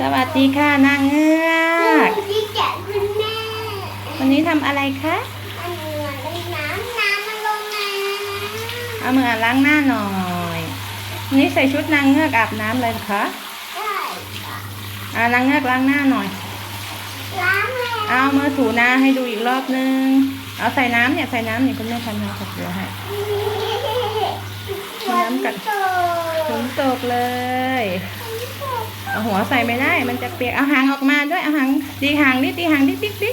สวัสดีค่ะนางเงือกที่แกะคุณแม่ วันนี้ทำอะไรคะอันเหมือนเป็นน้ำน้ำมันลงมาเอามือล้างหน้าหน่อยวันนี้ใส่ชุดนางเงือกอาบน้ำเลยเหรอคะได้ค่ะอ่านางเงือกล้างหน้าหน่อย ล้างแล้วเอามือถูหน้าให้ดูอีกรอบนึง เอาใส่น้ำเนี่ยใส่น้ำเนี่ยคุณแม่ทำน้ำกับเกลือให้น้ำกัดฝนตกเลย เอาหัวใส่ไม่ได้ มันจะเปียก เอาหางออกมาด้วย เอาหางตีหางดิตีหางดิดิดิ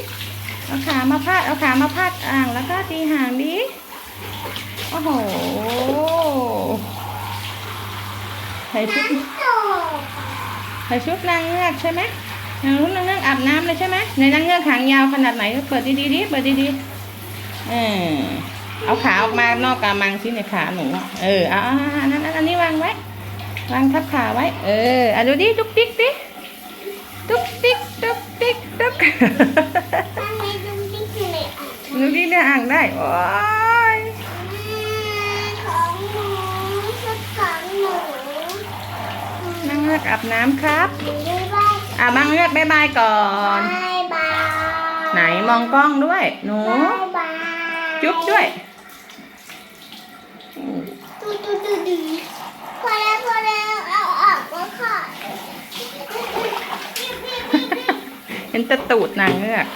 เอาขามาพาด เอาขามาพาดอ่างแล้วก็ตีหางดิโอ้โหใส่ชุดใส่ชุดนางเงือกใช่ไหมนางรุ่นนางเงือกอาบน้ำเลยใช่ไหมในนางเงือกหางยาวขนาดไหน เปิดดีๆดิเปิดดีๆเออเอาขาออกมานอกกามังสิในขาหนู เออเอาอันนั้นอันนี้วางไว้ วางทับขาไว้ เอออะดูดิตุ๊กติ๊กดิตุ๊กติ๊กตุ๊กติ๊กตุ๊กทำไมดุมดิ้งอยู่ในอ่างดูดิเนี่ยอ่างได้โอ้ยของหนูชุดของหนูนางเงือกอาบน้ำครับบ๊ายบายอะบางเงือกบายบายก่อนบายบายไหนมองกล้องด้วย หนูบายบายจุ๊บด้วยดูดูดูดูพอแล้วพอแล้วเอาออกแล้วค่ะ เห็นตะตูดนางเงือก